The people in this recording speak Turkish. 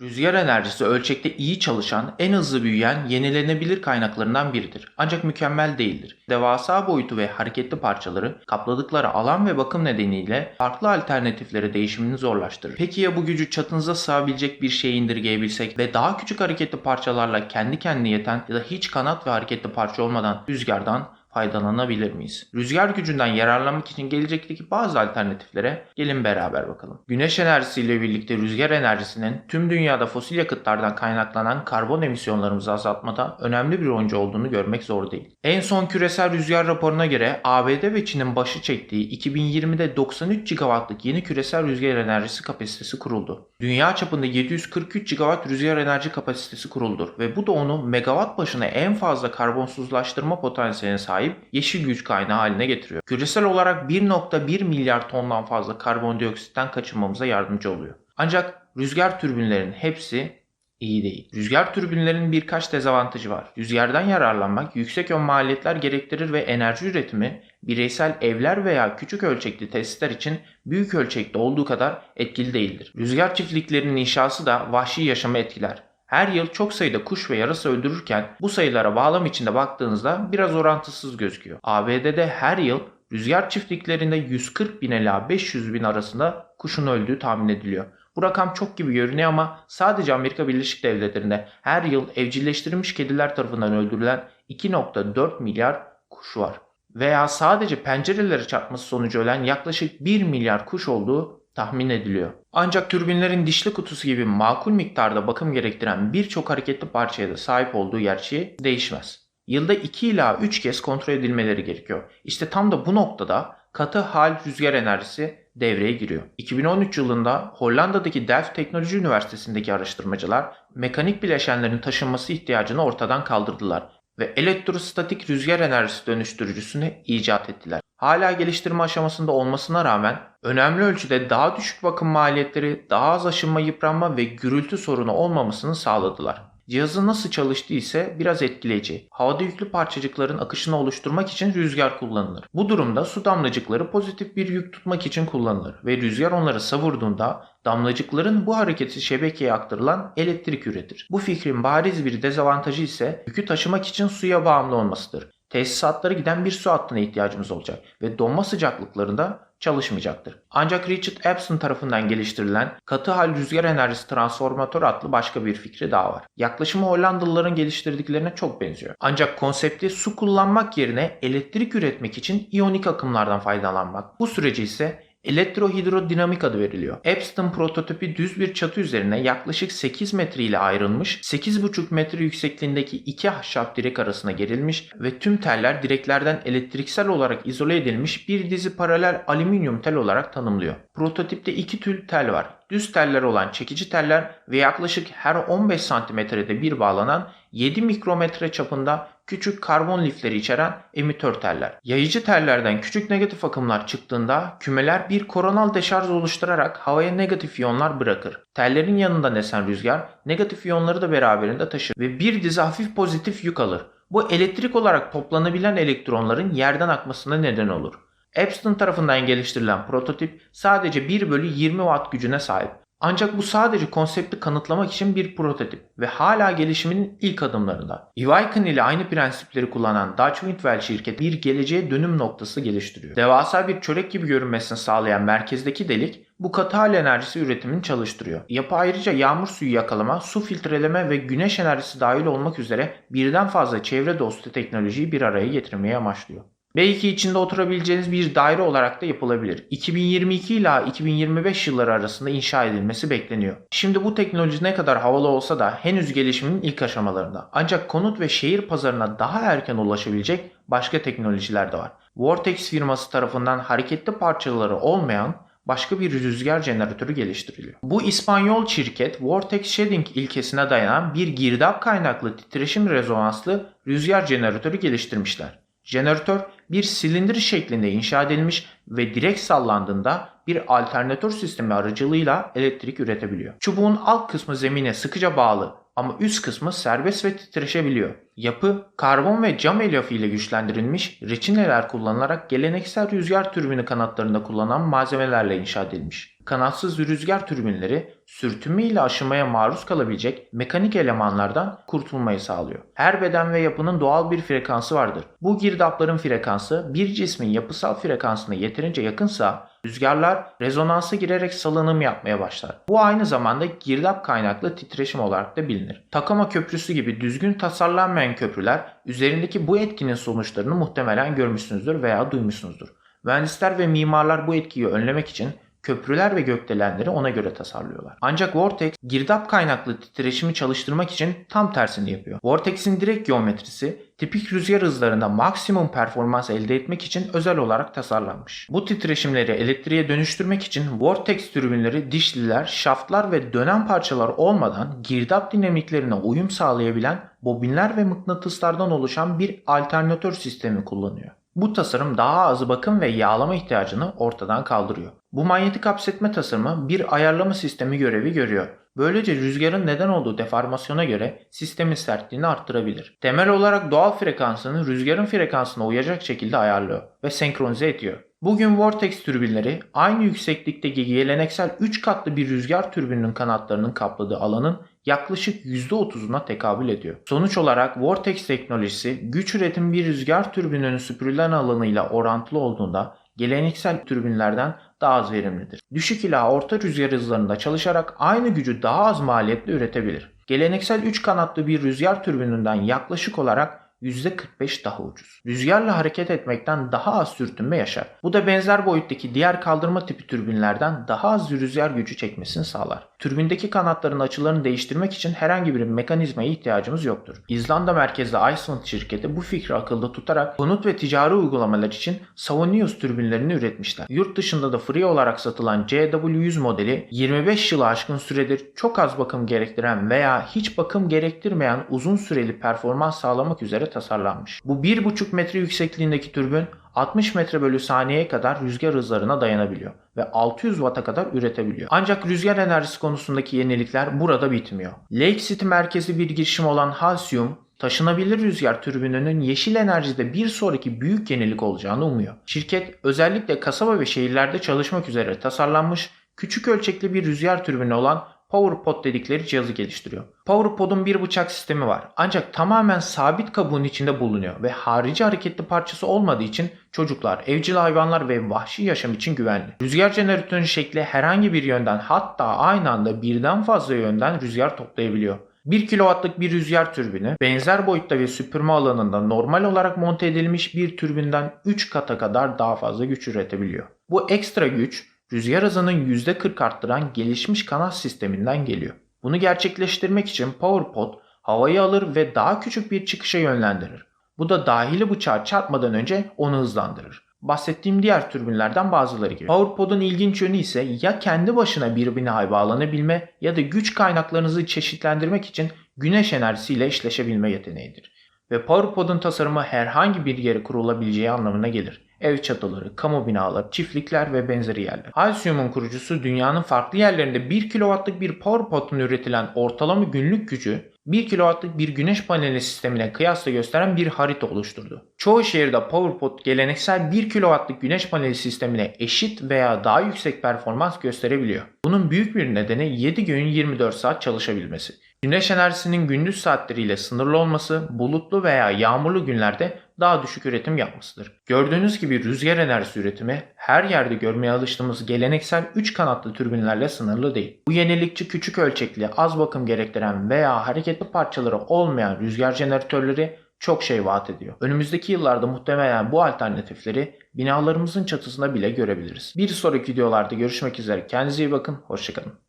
Rüzgar enerjisi ölçekte iyi çalışan, en hızlı büyüyen yenilenebilir kaynaklarından biridir. Ancak mükemmel değildir. Devasa boyutu ve hareketli parçaları kapladıkları alan ve bakım nedeniyle farklı alternatiflere değişimini zorlaştırır. Peki ya bu gücü çatınıza sığabilecek bir şeye indirgeyebilsek ve daha küçük hareketli parçalarla kendi kendine yeten ya da hiç kanat ve hareketli parça olmadan rüzgardan faydalanabilir miyiz? Rüzgar gücünden yararlanmak için gelecekteki bazı alternatiflere gelin beraber bakalım. Güneş enerjisiyle birlikte rüzgar enerjisinin tüm dünyada fosil yakıtlardan kaynaklanan karbon emisyonlarımızı azaltmada önemli bir oyuncu olduğunu görmek zor değil. En son küresel rüzgar raporuna göre ABD ve Çin'in başı çektiği 2020'de 93 GW'lık yeni küresel rüzgar enerjisi kapasitesi kuruldu. Dünya çapında 743 GW rüzgar enerji kapasitesi kuruldur ve bu da onu megawatt başına en fazla karbonsuzlaştırma potansiyeline sahip yeşil güç kaynağı haline getiriyor. Küresel olarak 1.1 milyar tondan fazla karbondioksitten kaçınmamıza yardımcı oluyor. Ancak rüzgar türbinlerinin hepsi iyi değil. Rüzgar türbinlerinin birkaç dezavantajı var. Rüzgardan yararlanmak yüksek ön maliyetler gerektirir ve enerji üretimi bireysel evler veya küçük ölçekli tesisler için büyük ölçekte olduğu kadar etkili değildir. Rüzgar çiftliklerinin inşası da vahşi yaşamı etkiler. Her yıl çok sayıda kuş ve yarasa öldürürken bu sayılara bağlam içinde baktığınızda biraz orantısız gözüküyor. ABD'de her yıl rüzgar çiftliklerinde 140 bin ila 500 bin arasında kuşun öldüğü tahmin ediliyor. Bu rakam çok gibi görünüyor ama sadece Amerika Birleşik Devletleri'nde her yıl evcilleştirilmiş kediler tarafından öldürülen 2.4 milyar kuş var. Veya sadece pencerelere çarpması sonucu ölen yaklaşık 1 milyar kuş olduğu tahmin ediliyor. Ancak türbinlerin dişli kutusu gibi makul miktarda bakım gerektiren birçok hareketli parçaya da sahip olduğu gerçeği değişmez. Yılda 2 ila 3 kez kontrol edilmeleri gerekiyor. İşte tam da bu noktada katı hal rüzgar enerjisi devreye giriyor. 2013 yılında Hollanda'daki Delft Teknoloji Üniversitesi'ndeki araştırmacılar mekanik bileşenlerin taşınması ihtiyacını ortadan kaldırdılar ve elektrostatik rüzgar enerjisi dönüştürücüsünü icat ettiler. Hala geliştirme aşamasında olmasına rağmen önemli ölçüde daha düşük bakım maliyetleri, daha az aşınma yıpranma ve gürültü sorunu olmamasını sağladılar. Cihazın nasıl çalıştığı ise biraz etkileyici. Havada yüklü parçacıkların akışını oluşturmak için rüzgar kullanılır. Bu durumda su damlacıkları pozitif bir yük tutmak için kullanılır ve rüzgar onları savurduğunda damlacıkların bu hareketi şebekeye aktarılan elektrik üretir. Bu fikrin bariz bir dezavantajı ise yükü taşımak için suya bağımlı olmasıdır. Tesisatlara giden bir su hattına ihtiyacımız olacak ve donma sıcaklıklarında çalışmayacaktır. Ancak Richard Epson tarafından geliştirilen katı hal rüzgar enerjisi transformatör adlı başka bir fikri daha var. Yaklaşımı Hollandalıların geliştirdiklerine çok benziyor. Ancak konsepti su kullanmak yerine elektrik üretmek için iyonik akımlardan faydalanmak. Bu süreci ise elektrohidrodinamik adı veriliyor. Epstein prototipi düz bir çatı üzerine yaklaşık 8 metre ile ayrılmış, 8,5 metre yüksekliğindeki iki ahşap direk arasına gerilmiş ve tüm teller direklerden elektriksel olarak izole edilmiş bir dizi paralel alüminyum tel olarak tanımlıyor. Prototipte iki tür tel var. Düz teller olan çekici teller ve yaklaşık her 15 santimetrede bir bağlanan 7 mikrometre çapında küçük karbon lifleri içeren emitör teller. Yayıcı tellerden küçük negatif akımlar çıktığında kümeler bir koronal deşarj oluşturarak havaya negatif iyonlar bırakır. Tellerin yanından esen rüzgar negatif iyonları da beraberinde taşır ve bir dizi hafif pozitif yük alır. Bu elektrik olarak toplanabilen elektronların yerden akmasına neden olur. Epstein tarafından geliştirilen prototip sadece 1 bölü 20 watt gücüne sahip. Ancak bu sadece konsepti kanıtlamak için bir prototip ve hala gelişiminin ilk adımlarında. Iviken ile aynı prensipleri kullanan Dutch Windwell şirketi bir geleceğe dönüm noktası geliştiriyor. Devasa bir çörek gibi görünmesini sağlayan merkezdeki delik bu katı hal enerjisi üretimini çalıştırıyor. Yapı ayrıca yağmur suyu yakalama, su filtreleme ve güneş enerjisi dahil olmak üzere birden fazla çevre dostu teknolojiyi bir araya getirmeyi amaçlıyor. Belki içinde oturabileceğiniz bir daire olarak da yapılabilir. 2022 ila 2025 yılları arasında inşa edilmesi bekleniyor. Şimdi bu teknoloji ne kadar havalı olsa da henüz gelişimin ilk aşamalarında. Ancak konut ve şehir pazarına daha erken ulaşabilecek başka teknolojiler de var. Vortex firması tarafından hareketli parçaları olmayan başka bir rüzgar jeneratörü geliştiriliyor. Bu İspanyol şirket Vortex Shedding ilkesine dayanan bir girdap kaynaklı titreşim rezonanslı rüzgar jeneratörü geliştirmişler. Jeneratör bir silindir şeklinde inşa edilmiş ve direkt sallandığında bir alternatör sistemi aracılığıyla elektrik üretebiliyor. Çubuğun alt kısmı zemine sıkıca bağlı ama üst kısmı serbest ve titreşebiliyor. Yapı karbon ve cam elyafı ile güçlendirilmiş reçineler kullanılarak geleneksel rüzgar türbini kanatlarında kullanılan malzemelerle inşa edilmiş. Kanatsız rüzgar türbinleri sürtünme ile aşınmaya maruz kalabilecek mekanik elemanlardan kurtulmayı sağlıyor. Her beden ve yapının doğal bir frekansı vardır. Bu girdapların frekansı bir cismin yapısal frekansına yeterince yakınsa rüzgarlar rezonansa girerek salınım yapmaya başlar. Bu aynı zamanda girdap kaynaklı titreşim olarak da bilinir. Takama Köprüsü gibi düzgün tasarlanmayan köprüler üzerindeki bu etkinin sonuçlarını muhtemelen görmüşsünüzdür veya duymuşsunuzdur. Mühendisler ve mimarlar bu etkiyi önlemek için köprüler ve gökdelenleri ona göre tasarlıyorlar. Ancak Vortex girdap kaynaklı titreşimi çalıştırmak için tam tersini yapıyor. Vortex'in direkt geometrisi tipik rüzgar hızlarında maksimum performans elde etmek için özel olarak tasarlanmış. Bu titreşimleri elektriğe dönüştürmek için Vortex türbinleri dişliler, şaftlar ve dönen parçalar olmadan girdap dinamiklerine uyum sağlayabilen bobinler ve mıknatıslardan oluşan bir alternatör sistemi kullanıyor. Bu tasarım daha az bakım ve yağlama ihtiyacını ortadan kaldırıyor. Bu manyetik hapsetme tasarımı bir ayarlama sistemi görevi görüyor. Böylece rüzgarın neden olduğu deformasyona göre sistemin sertliğini arttırabilir. Temel olarak doğal frekansını rüzgarın frekansına uyacak şekilde ayarlıyor ve senkronize ediyor. Bugün Vortex türbinleri aynı yükseklikteki geleneksel 3 katlı bir rüzgar türbininin kanatlarının kapladığı alanın yaklaşık %30'una tekabül ediyor. Sonuç olarak Vortex teknolojisi güç üretim bir rüzgar türbininin süpürülen alanıyla orantılı olduğunda geleneksel türbinlerden daha az verimlidir. Düşük ila orta rüzgar hızlarında çalışarak aynı gücü daha az maliyetle üretebilir. Geleneksel 3 kanatlı bir rüzgar türbininden yaklaşık olarak %45 daha ucuz. Rüzgarla hareket etmekten daha az sürtünme yaşar. Bu da benzer boyuttaki diğer kaldırma tipi türbinlerden daha az rüzgar gücü çekmesini sağlar. Türbindeki kanatların açılarını değiştirmek için herhangi bir mekanizmaya ihtiyacımız yoktur. İzlanda merkezli Iceland şirketi bu fikri akılda tutarak konut ve ticari uygulamalar için Savonius türbinlerini üretmişler. Yurt dışında da free olarak satılan CW100 modeli 25 yılı aşkın süredir çok az bakım gerektiren veya hiç bakım gerektirmeyen uzun süreli performans sağlamak üzere tasarlanmış. Bu 1,5 metre yüksekliğindeki türbün 60 metre bölü saniyeye kadar rüzgar hızlarına dayanabiliyor ve 600 watt'a kadar üretebiliyor. Ancak rüzgar enerjisi konusundaki yenilikler burada bitmiyor. Lake City merkezi bir girişim olan Halcyon, taşınabilir rüzgar türbininin yeşil enerjide bir sonraki büyük yenilik olacağını umuyor. Şirket özellikle kasaba ve şehirlerde çalışmak üzere tasarlanmış küçük ölçekli bir rüzgar türbini olan PowerPod dedikleri cihazı geliştiriyor. PowerPod'un bir bıçak sistemi var. Ancak tamamen sabit kabuğun içinde bulunuyor ve harici hareketli parçası olmadığı için çocuklar, evcil hayvanlar ve vahşi yaşam için güvenli. Rüzgar jeneratörünün şekli herhangi bir yönden hatta aynı anda birden fazla yönden rüzgar toplayabiliyor. 1 kW'lık bir rüzgar türbini benzer boyutta ve süpürme alanında normal olarak monte edilmiş bir türbinden 3 kata kadar daha fazla güç üretebiliyor. Bu ekstra güç rüzgar hızının %40 arttıran gelişmiş kanat sisteminden geliyor. Bunu gerçekleştirmek için PowerPod havayı alır ve daha küçük bir çıkışa yönlendirir. Bu da dahili bıçağa çarpmadan önce onu hızlandırır. Bahsettiğim diğer türbinlerden bazıları gibi. PowerPod'un ilginç yönü ise ya kendi başına bir binaya bağlanabilme ya da güç kaynaklarınızı çeşitlendirmek için güneş enerjisiyle eşleşebilme yeteneğidir. Ve PowerPod'un tasarımı herhangi bir yere kurulabileceği anlamına gelir ev çatıları, kamu binaları, çiftlikler ve benzeri yerler. Halcyon'un kurucusu dünyanın farklı yerlerinde 1 kW'lık bir PowerPod'un üretilen ortalama günlük gücü 1 kW'lık bir güneş paneli sistemine kıyasla gösteren bir harita oluşturdu. Çoğu şehirde PowerPod geleneksel 1 kW'lık güneş paneli sistemine eşit veya daha yüksek performans gösterebiliyor. Bunun büyük bir nedeni 7 gün 24 saat çalışabilmesi. Güneş enerjisinin gündüz saatleriyle sınırlı olması, bulutlu veya yağmurlu günlerde daha düşük üretim yapmasıdır. Gördüğünüz gibi rüzgar enerjisi üretimi her yerde görmeye alıştığımız geleneksel 3 kanatlı türbinlerle sınırlı değil. Bu yenilikçi küçük ölçekli, az bakım gerektiren veya hareketli parçaları olmayan rüzgar jeneratörleri çok şey vaat ediyor. Önümüzdeki yıllarda muhtemelen bu alternatifleri binalarımızın çatısında bile görebiliriz. Bir sonraki videolarda görüşmek üzere. Kendinize iyi bakın. Hoşçakalın.